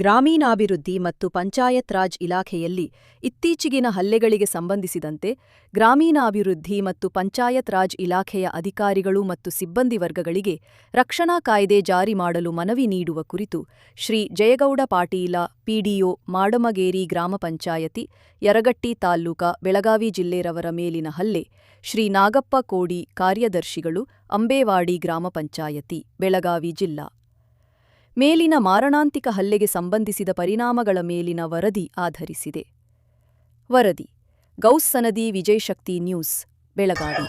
ಗ್ರಾಮೀಣಾಭಿವೃದ್ಧಿ ಮತ್ತು ಪಂಚಾಯತ್ ರಾಜ್ ಇಲಾಖೆಯಲ್ಲಿ ಇತ್ತೀಚಿಗಿನ ಹಲ್ಲೆಗಳಿಗೆ ಸಂಬಂಧಿಸಿದಂತೆ ಗ್ರಾಮೀಣಾಭಿವೃದ್ಧಿ ಮತ್ತು ಪಂಚಾಯತ್ ರಾಜ್ ಇಲಾಖೆಯ ಅಧಿಕಾರಿಗಳು ಮತ್ತು ಸಿಬ್ಬಂದಿ ವರ್ಗಗಳಿಗೆ ರಕ್ಷಣಾ ಕಾಯ್ದೆ ಜಾರಿ ಮಾಡಲು ಮನವಿ ನೀಡುವ ಕುರಿತು ಶ್ರೀ ಜಯಗೌಡ ಪಾಟೀಲ, ಪಿಡಿಒ ಮಾಡಮಗೇರಿ ಗ್ರಾಮ ಪಂಚಾಯತಿ, ಯರಗಟ್ಟಿ ತಾಲ್ಲೂಕ, ಬೆಳಗಾವಿ ಜಿಲ್ಲೆರವರ ಮೇಲಿನ ಹಲ್ಲೆ, ಶ್ರೀ ನಾಗಪ್ಪ ಕೋಡಿ ಕಾರ್ಯದರ್ಶಿಗಳು, ಅಂಬೇವಾಡಿ ಗ್ರಾಮ ಪಂಚಾಯತಿ, ಬೆಳಗಾವಿ ಜಿಲ್ಲಾ. ಮೇಲಿನ ಮಾರಣಾಂತಿಕ ಹಲ್ಲೆಗೆ ಸಂಬಂಧಿಸಿದ ಪರಿಣಾಮಗಳ ಮೇಲಿನ ವರದಿ ಆಧರಿಸಿದೆ. ವರದಿ ಗೌಸ್ ಸನದಿ ವಿಜಯಶಕ್ತಿ ನ್ಯೂಸ್ ಬೆಳಗಾವಿ.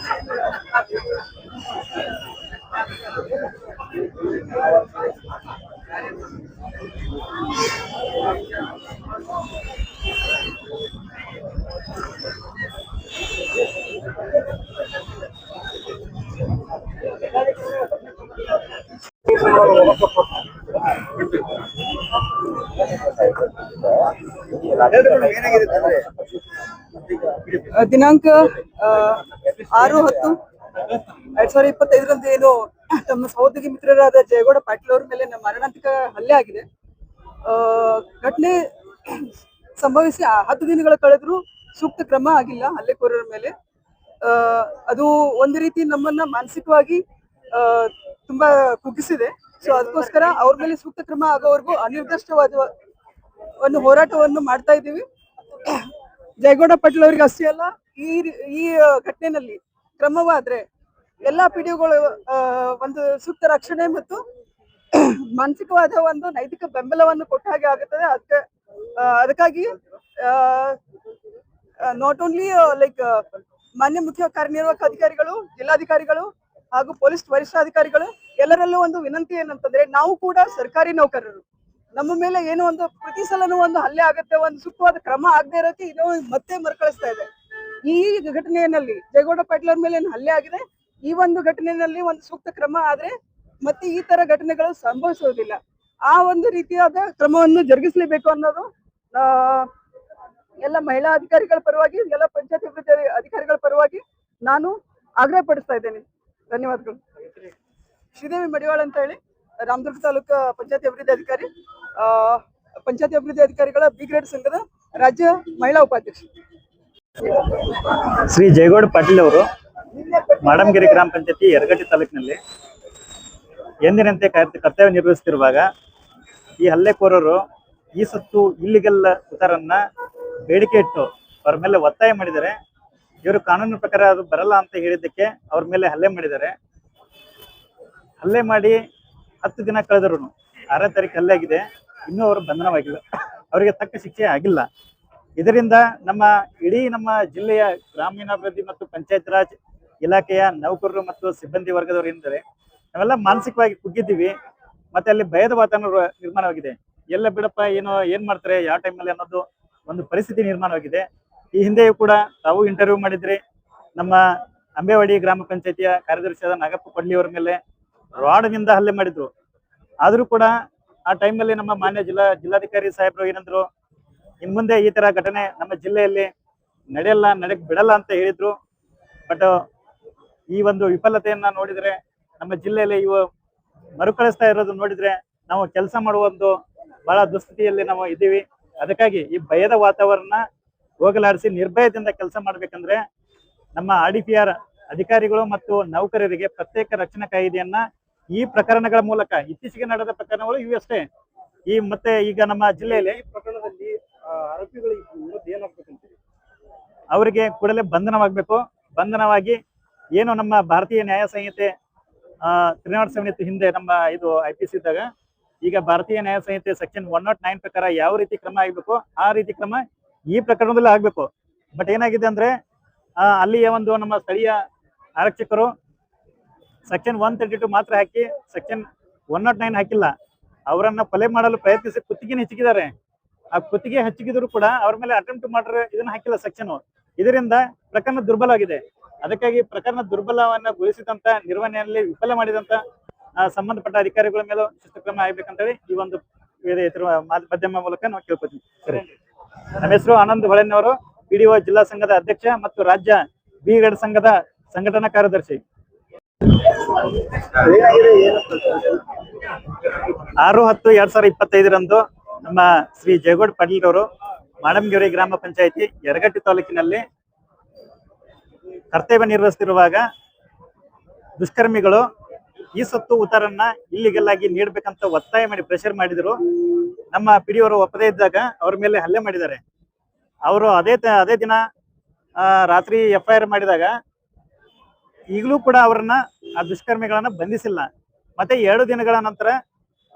ದಿನಾಂಕ ಆರು ಹತ್ತು. ಎರಡ್ ಸಾವಿರದ ಇಪ್ಪತ್ತೈದರಂದು ಏನು ತಮ್ಮ ಸಹೋದ್ಯೋಗಿ ಮಿತ್ರರಾದ ಜಯಗೌಡ ಪಾಟೀಲ್ ಅವರ ಮೇಲೆ ನಮ್ಮ ಮರಣಾಂತಿಕ ಹಲ್ಲೆ ಆಗಿದೆ. ಘಟನೆ ಸಂಭವಿಸಿ ಹತ್ತು ದಿನಗಳ ಕಳೆದ್ರೂ ಸೂಕ್ತ ಕ್ರಮ ಆಗಿಲ್ಲ ಹಲ್ಲೆಕೋರರ ಮೇಲೆ. ಅದು ಒಂದು ರೀತಿ ನಮ್ಮನ್ನ ಮಾನಸಿಕವಾಗಿ ತುಂಬಾ ಕುಗ್ಗಿಸಿದೆ. ಸೊ ಅದಕ್ಕೋಸ್ಕರ ಅವ್ರ ಮೇಲೆ ಸೂಕ್ತ ಕ್ರಮ ಆಗೋವರೆಗೂ ಅನಿರ್ದಿಷ್ಟವಾದ ಒಂದು ಹೋರಾಟವನ್ನು ಮಾಡ್ತಾ ಇದ್ದೀವಿ. ಜಯಗೌಡ ಪಟೇಲ್ ಅವರಿಗೆ ಅಷ್ಟೇ ಅಲ್ಲ, ಈ ಈ ಘಟನೆಯಲ್ಲಿ ಕ್ರಮವಾದ್ರೆ ಎಲ್ಲಾ ಪಿಡಿಒಗಳು ಒಂದು ಸೂಕ್ತ ರಕ್ಷಣೆ ಮತ್ತು ಮಾನಸಿಕವಾದ ಒಂದು ನೈತಿಕ ಬೆಂಬಲವನ್ನು ಕೊಟ್ಟ ಹಾಗೆ ಆಗುತ್ತದೆ. ಅದಕ್ಕೆ ಅದಕ್ಕಾಗಿ ನಾಟ್ ಓನ್ಲಿ ಲೈಕ್ ಮಾನ್ಯ ಮುಖ್ಯ ಕಾರ್ಯನಿರ್ವಾಹಕ ಅಧಿಕಾರಿಗಳು, ಜಿಲ್ಲಾಧಿಕಾರಿಗಳು ಹಾಗೂ ಪೊಲೀಸ್ ವರಿಷ್ಠಾಧಿಕಾರಿಗಳು ಎಲ್ಲರಲ್ಲೂ ಒಂದು ವಿನಂತಿ ಏನಂತಂದ್ರೆ ನಾವು ಕೂಡ ಸರ್ಕಾರಿ ನೌಕರರು. ನಮ್ಮ ಮೇಲೆ ಏನೋ ಒಂದು ಪ್ರತಿ ಸಲನೂ ಒಂದು ಹಲ್ಲೆ ಆಗುತ್ತೆ, ಒಂದು ಸೂಕ್ತವಾದ ಕ್ರಮ ಆಗದೆ ಇರೋಕೆ ಇದು ಮತ್ತೆ ಮರುಕಳಿಸ್ತಾ ಇದೆ. ಈ ಘಟನೆಯಲ್ಲಿ ಜಯಗೌಡ ಪಾಟೀಲ್ ಮೇಲೆ ಏನು ಹಲ್ಲೆ ಆಗಿದೆ? ಈ ಒಂದು ಘಟನೆಯಲ್ಲಿ ಒಂದು ಸೂಕ್ತ ಕ್ರಮ ಆದ್ರೆ ಮತ್ತೆ ಈ ತರ ಘಟನೆಗಳು ಸಂಭವಿಸುವುದಿಲ್ಲ ಆ ಒಂದು ರೀತಿಯಾದ ಕ್ರಮವನ್ನು ಜರುಗಿಸಲೇಬೇಕು ಅನ್ನೋದು ಎಲ್ಲ ಮಹಿಳಾ ಅಧಿಕಾರಿಗಳ ಪರವಾಗಿ, ಎಲ್ಲ ಪಂಚಾಯತ್ ಅಭಿವೃದ್ಧಿ ಅಧಿಕಾರಿಗಳ ಪರವಾಗಿ ನಾನು ಆಗ್ರಹ ಪಡಿಸ್ತಾ ಇದ್ದೇನೆ. ಧನ್ಯವಾದಗಳು. ಶ್ರೀದೇವಿ ಮಡಿವಾಳ ಅಂತ ಹೇಳಿ. ರಾಮದುರ್ಗ ತಾಲೂಕು ಪಂಚಾಯತಿ ಅಭಿವೃದ್ಧಿ ಅಧಿಕಾರಿ ಪಂಚಾಯತಿ ಅಭಿವೃದ್ಧಿ ಅಧಿಕಾರಿಗಳ ಬಿ ಗ್ರೇಡ್ ಸಂಘದ ರಾಜ್ಯ ಮಹಿಳಾ ಉಪಾಧ್ಯಕ್ಷ. ಶ್ರೀ ಜಯಗೌಡ ಪಾಟೀಲ್ ಅವರು ಮಾಡಮಗಿರಿ ಗ್ರಾಮ ಪಂಚಾಯತಿ ಯರಗಟ್ಟಿ ತಾಲೂಕಿನಲ್ಲಿ ಎಂದಿನಂತೆ ಕರ್ತ- ಕರ್ತವ್ಯ ನಿರ್ವಹಿಸುತ್ತಿರುವಾಗ ಈ ಹಲ್ಲೆಕೋರರು ಈ ಸುತ್ತು ಇಲ್ಲಿಗೆಲ್ಲ ಉತ್ತರನ್ನ ಬೇಡಿಕೆ ಇಟ್ಟು ಅವ್ರ ಮೇಲೆ ಒತ್ತಾಯ ಮಾಡಿದರೆ ಇವರು ಕಾನೂನು ಪ್ರಕಾರ ಅದು ಬರಲ್ಲ ಅಂತ ಹೇಳಿದ್ದಕ್ಕೆ ಅವ್ರ ಮೇಲೆ ಹಲ್ಲೆ ಮಾಡಿದ್ದಾರೆ. ಹಲ್ಲೆ ಮಾಡಿ ಹತ್ತು ದಿನ ಕಳೆದ್ರು ಆರನೇ ತಾರೀಕು ಅಲ್ಲಾಗಿದೆ ಇನ್ನೂ ಅವರು ಬಂಧನವಾಗಿಲ್ಲ. ಅವರಿಗೆ ತಕ್ಕ ಶಿಕ್ಷೆ ಆಗಿಲ್ಲ. ಇದರಿಂದ ನಮ್ಮ ಇಡೀ ನಮ್ಮ ಜಿಲ್ಲೆಯ ಗ್ರಾಮೀಣಾಭಿವೃದ್ಧಿ ಮತ್ತು ಪಂಚಾಯತ್ ರಾಜ್ ಇಲಾಖೆಯ ನೌಕರರು ಮತ್ತು ಸಿಬ್ಬಂದಿ ವರ್ಗದವರು ಏನಿದ್ದಾರೆ, ನಾವೆಲ್ಲ ಮಾನಸಿಕವಾಗಿ ಕುಗ್ಗಿದ್ದೀವಿ. ಮತ್ತೆ ಅಲ್ಲಿ ಭಯದ ವಾತಾವರಣ ನಿರ್ಮಾಣವಾಗಿದೆ. ಎಲ್ಲ ಬಿಡಪ್ಪ, ಏನೋ, ಏನ್ ಮಾಡ್ತಾರೆ, ಯಾವ ಟೈಮಲ್ಲಿ ಅನ್ನೋದು ಒಂದು ಪರಿಸ್ಥಿತಿ ನಿರ್ಮಾಣವಾಗಿದೆ. ಈ ಹಿಂದೆಯೂ ಕೂಡ ತಾವು ಇಂಟರ್ವ್ಯೂ ಮಾಡಿದ್ರಿ. ನಮ್ಮ ಅಂಬೇವಾಡಿ ಗ್ರಾಮ ಪಂಚಾಯತಿಯ ಕಾರ್ಯದರ್ಶಿಯಾದ ನಾಗಪ್ಪ ಕೊಡ್ಲಿ ಅವರ ಮೇಲೆ ರಾಡ್ನಿಂದ ಹಲ್ಲೆ ಮಾಡಿದ್ರು. ಆದ್ರೂ ಕೂಡ ಆ ಟೈಮಲ್ಲಿ ನಮ್ಮ ಮಾನ್ಯ ಜಿಲ್ಲಾ ಜಿಲ್ಲಾಧಿಕಾರಿ ಸಾಹೇಬರು ಏನಂದ್ರು, ಇನ್ ಮುಂದೆ ಈ ತರ ಘಟನೆ ನಮ್ಮ ಜಿಲ್ಲೆಯಲ್ಲಿ ನಡೆಯಲ್ಲ, ನಡೆಕ್ ಬಿಡಲ್ಲ ಅಂತ ಹೇಳಿದ್ರು. ಬಟ್ ಈ ಒಂದು ವಿಫಲತೆಯನ್ನ ನೋಡಿದ್ರೆ, ನಮ್ಮ ಜಿಲ್ಲೆಯಲ್ಲಿ ಇವು ಮರುಕಳಿಸ್ತಾ ಇರೋದು ನೋಡಿದ್ರೆ ನಾವು ಕೆಲಸ ಮಾಡುವ ಒಂದು ಬಹಳ ದುಸ್ಥಿತಿಯಲ್ಲಿ ನಾವು ಇದ್ದೀವಿ. ಅದಕ್ಕಾಗಿ ಈ ಭಯದ ವಾತಾವರಣ ಹೋಗಲಾಡಿಸಿ ನಿರ್ಭಯದಿಂದ ಕೆಲಸ ಮಾಡ್ಬೇಕಂದ್ರೆ ನಮ್ಮ ಆರ್ ಅಧಿಕಾರಿಗಳು ಮತ್ತು ನೌಕರರಿಗೆ ಪ್ರತ್ಯೇಕ ರಕ್ಷಣಾ ಕಾಯ್ದೆಯನ್ನ ಈ ಪ್ರಕರಣಗಳ ಮೂಲಕ, ಇತ್ತೀಚೆಗೆ ನಡೆದ ಪ್ರಕರಣಗಳು ಇವು ಅಷ್ಟೇ. ಈ ಮತ್ತೆ ಈಗ ನಮ್ಮ ಜಿಲ್ಲೆಯಲ್ಲಿ ಪ್ರಕರಣದಲ್ಲಿ ಆರೋಪಿಗಳು ಏನಾಗ್ಬೇಕಂತೀರಿ ಅವರಿಗೆ ಕೂಡಲೇ ಬಂಧನವಾಗಬೇಕು. ಬಂಧನವಾಗಿ ಏನು ನಮ್ಮ ಭಾರತೀಯ ನ್ಯಾಯ ಸಂಹಿತೆ, ಆ, ತ್ರಿನಾಡ್ ಸಂಹಿತೆ ಹಿಂದೆ ನಮ್ಮ ಇದು ಐ ಪಿ ಸಿ ಇದ್ದಾಗ, ಈಗ ಭಾರತೀಯ ನ್ಯಾಯ ಸಂಹಿತೆ ಸೆಕ್ಷನ್ ಒನ್ ನಾಟ್ ನೈನ್ ಪ್ರಕಾರ ಯಾವ ರೀತಿ ಕ್ರಮ ಆಗಬೇಕು, ಆ ರೀತಿ ಕ್ರಮ ಈ ಪ್ರಕರಣದಲ್ಲಿ ಆಗ್ಬೇಕು. ಬಟ್ ಏನಾಗಿದೆ ಅಂದ್ರೆ ಅಲ್ಲಿಯ ಒಂದು ನಮ್ಮ ಸ್ಥಳೀಯ ಆರಕ್ಷಕರು ಸೆಕ್ಷನ್ ಒನ್ ತರ್ಟಿ ಟು ಮಾತ್ರ ಹಾಕಿ ಸೆಕ್ಷನ್ ಒನ್ ನಾಟ್ ನೈನ್ ಹಾಕಿಲ್ಲ. ಅವರನ್ನ ಕೊಲೆ ಮಾಡಲು ಪ್ರಯತ್ನಿಸಿ ಕುತ್ತಿಗೆ ಹೆಚ್ಚಿಗಿದ್ದಾರೆ. ಆ ಕುತ್ತಿಗೆ ಹೆಚ್ಚಿಗಿದ್ರು ಕೂಡ ಅವ್ರ ಮೇಲೆ ಅಟೆಂಪ್ಟ್ ಮಾಡ್ರೆ ಇದನ್ನ ಹಾಕಿಲ್ಲ ಸೆಕ್ಷನ್ ಇದರಿಂದ ಪ್ರಕರಣ ದುರ್ಬಲವಾಗಿದೆ ಅದಕ್ಕಾಗಿ ಪ್ರಕರಣ ದುರ್ಬಲವನ್ನ ಗೊಳಿಸಿದಂತ ನಿರ್ವಹಣೆಯಲ್ಲಿ ವಿಫಲ ಮಾಡಿದಂತ ಸಂಬಂಧಪಟ್ಟ ಅಧಿಕಾರಿಗಳ ಮೇಲೂ ಶಿಸ್ತು ಕ್ರಮ ಆಗ್ಬೇಕಂತೇಳಿ ಈ ಒಂದು ಮಾಧ್ಯಮ ಮೂಲಕ ನಾವು ಕೇಳ್ಕೊತೀವಿ ಸರಿ. ನಮ್ಮ ಹೆಸರು ಆನಂದ್ ಹೊಳೆನವರು ಪಿಡಿಒ ಜಿಲ್ಲಾ ಸಂಘದ ಅಧ್ಯಕ್ಷ ಮತ್ತು ರಾಜ್ಯ ಬಿ ಗಡ್ ಸಂಘದ ಸಂಘಟನಾ ಕಾರ್ಯದರ್ಶಿ. ಆರು ಹತ್ತು ಎರಡ್ ಸಾವಿರದ ಇಪ್ಪತ್ತೈದರಂದು ನಮ್ಮ ಶ್ರೀ ಜಯಗೌಡ ಪಾಟೀಲ್ ಅವರು ಗ್ರಾಮ ಪಂಚಾಯತಿ ಯರಗಟ್ಟಿ ತಾಲೂಕಿನಲ್ಲಿ ಕರ್ತವ್ಯ ನಿರ್ವಹಿಸುತ್ತಿರುವಾಗ ದುಷ್ಕರ್ಮಿಗಳು ಈ ಸತ್ತು ಉತ್ತರನ್ನ ಇಲ್ಲಿಗೆಲ್ಲಾಗಿ ನೀಡಬೇಕಂತ ಒತ್ತಾಯ ಮಾಡಿ ಪ್ರೆಷರ್ ಮಾಡಿದ್ರು. ನಮ್ಮ ಪಿಡಿಯವರು ಒಪ್ಪದೇ ಇದ್ದಾಗ ಅವ್ರ ಮೇಲೆ ಹಲ್ಲೆ ಮಾಡಿದ್ದಾರೆ. ಅವರು ಅದೇ ಅದೇ ದಿನ ರಾತ್ರಿ ಎಫ್ ಮಾಡಿದಾಗ ಈಗಲೂ ಕೂಡ ಅವರನ್ನ ಆ ದುಷ್ಕರ್ಮಿಗಳನ್ನ ಬಂಧಿಸಿಲ್ಲ. ಮತ್ತೆ ಎರಡು ದಿನಗಳ ನಂತರ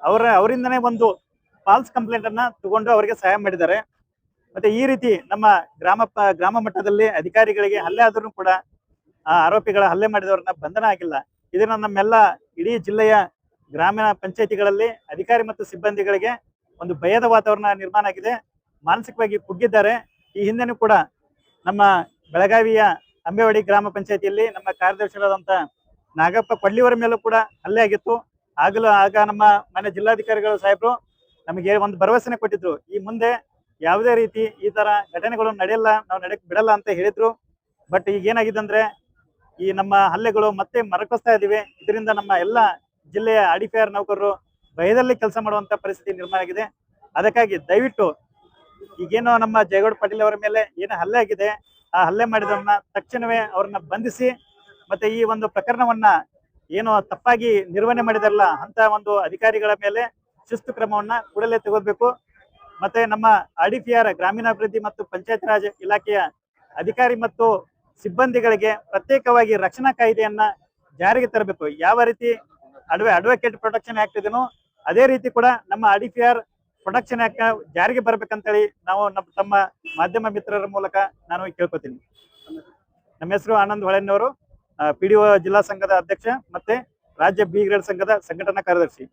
ಅವರ ಅವರಿಂದನೇ ಒಂದು ಫಾಲ್ಸ್ ಕಂಪ್ಲೇಂಟ್ ಅನ್ನ ತಗೊಂಡು ಅವರಿಗೆ ಸಹಾಯ ಮಾಡಿದ್ದಾರೆ. ಮತ್ತೆ ಈ ರೀತಿ ನಮ್ಮ ಗ್ರಾಮ ಗ್ರಾಮ ಮಟ್ಟದಲ್ಲಿ ಅಧಿಕಾರಿಗಳಿಗೆ ಹಲ್ಲೆ ಆದ್ರೂ ಕೂಡ ಆ ಆರೋಪಿಗಳ ಹಲ್ಲೆ ಮಾಡಿದವರನ್ನ ಬಂಧನ ಆಗಿಲ್ಲ. ಇದನ್ನ ನಮ್ಮೆಲ್ಲ ಇಡೀ ಜಿಲ್ಲೆಯ ಗ್ರಾಮೀಣ ಪಂಚಾಯತಿಗಳಲ್ಲಿ ಅಧಿಕಾರಿ ಮತ್ತು ಸಿಬ್ಬಂದಿಗಳಿಗೆ ಒಂದು ಭಯದ ವಾತಾವರಣ ನಿರ್ಮಾಣ ಆಗಿದೆ. ಮಾನಸಿಕವಾಗಿ ಕುಗ್ಗಿದ್ದಾರೆ. ಈ ಹಿಂದೆನೂ ಕೂಡ ನಮ್ಮ ಬೆಳಗಾವಿಯ ಅಂಬೇವಾಡಿ ಗ್ರಾಮ ಪಂಚಾಯತಿಯಲ್ಲಿ ನಮ್ಮ ಕಾರ್ಯದರ್ಶಿಗಳಾದಂತ ನಾಗಪ್ಪ ಪಳ್ಳಿಯವರ ಮೇಲೂ ಕೂಡ ಹಲ್ಲೆ ಆಗಿತ್ತು. ಆಗಲೂ ಆಗ ನಮ್ಮ ಮನೆ ಜಿಲ್ಲಾಧಿಕಾರಿಗಳು ಸಾಹೇಬರು ನಮಗೆ ಒಂದು ಭರವಸೆನೆ ಕೊಟ್ಟಿದ್ರು. ಈ ಮುಂದೆ ಯಾವುದೇ ರೀತಿ ಈ ತರ ಘಟನೆಗಳು ನಡೆಯಲ್ಲ, ನಾವು ನಡೆಯಕ್ ಬಿಡಲ್ಲ ಅಂತ ಹೇಳಿದ್ರು. ಬಟ್ ಈಗ ಏನಾಗಿದೆ ಅಂದ್ರೆ ಈ ನಮ್ಮ ಹಲ್ಲೆಗಳು ಮತ್ತೆ ಮರಕಸ್ತಾ ಇದೀವಿ ಇದರಿಂದ ನಮ್ಮ ಎಲ್ಲ ಜಿಲ್ಲೆಯ ಆರ್ ನೌಕರರು ಭಯದಲ್ಲಿ ಕೆಲಸ ಮಾಡುವಂತ ಪರಿಸ್ಥಿತಿ ನಿರ್ಮಾಣ ಆಗಿದೆ. ಅದಕ್ಕಾಗಿ ದಯವಿಟ್ಟು ಈಗೇನೋ ನಮ್ಮ ಜಯಗೌಡ ಪಾಟೀಲ್ ಅವರ ಮೇಲೆ ಏನು ಹಲ್ಲೆ ಆಗಿದೆ. ಆ ಹಲ್ಲೆ ಮಾಡಿದವನ್ನ ತಕ್ಷಣವೇ ಅವ್ರನ್ನ ಬಂಧಿಸಿ ಮತ್ತೆ ಈ ಒಂದು ಪ್ರಕರಣವನ್ನ ಏನು ತಪ್ಪಾಗಿ ನಿರ್ವಹಣೆ ಮಾಡಿದಾರಲ್ಲ ಅಂತ ಒಂದು ಅಧಿಕಾರಿಗಳ ಮೇಲೆ ಶಿಸ್ತು ಕ್ರಮವನ್ನ ಕೂಡಲೇ ತಗೋಬೇಕು. ಮತ್ತೆ ನಮ್ಮ ಆರ್ ಗ್ರಾಮೀಣಾಭಿವೃದ್ಧಿ ಮತ್ತು ಪಂಚಾಯತ್ ರಾಜ್ ಇಲಾಖೆಯ ಅಧಿಕಾರಿ ಮತ್ತು ಸಿಬ್ಬಂದಿಗಳಿಗೆ ಪ್ರತ್ಯೇಕವಾಗಿ ರಕ್ಷಣಾ ಕಾಯ್ದೆಯನ್ನ ಜಾರಿಗೆ ತರಬೇಕು. ಯಾವ ರೀತಿ ಅಡ್ವೆ ಅಡ್ವೊಕೇಟ್ ಪ್ರೊಟೆಕ್ಷನ್ ಆಕ್ಟ್ ಇದೆನೋ, ಅದೇ ರೀತಿ ಕೂಡ ನಮ್ಮ ಆರ್ ಪ್ರೊಟೆಕ್ಷನ್ ಯಾಕೆ ಜಾರಿಗೆ ಬರ್ಬೇಕಂತೇಳಿ ನಾವು ನಮ್ಮ ತಮ್ಮ ಮಾಧ್ಯಮ ಮಿತ್ರರ ಮೂಲಕ ನಾನು ಕೇಳ್ಕೊತೀನಿ. ನಮ್ಮ ಹೆಸರು ಆನಂದ್ ಹೊಳೆನವರು ಪಿ ಡಿ ಜಿಲ್ಲಾ ಸಂಘದ ಅಧ್ಯಕ್ಷ ಮತ್ತೆ ರಾಜ್ಯ ಬಿ ಗ್ರೇಡ್ ಸಂಘದ ಸಂಘಟನಾ ಕಾರ್ಯದರ್ಶಿ.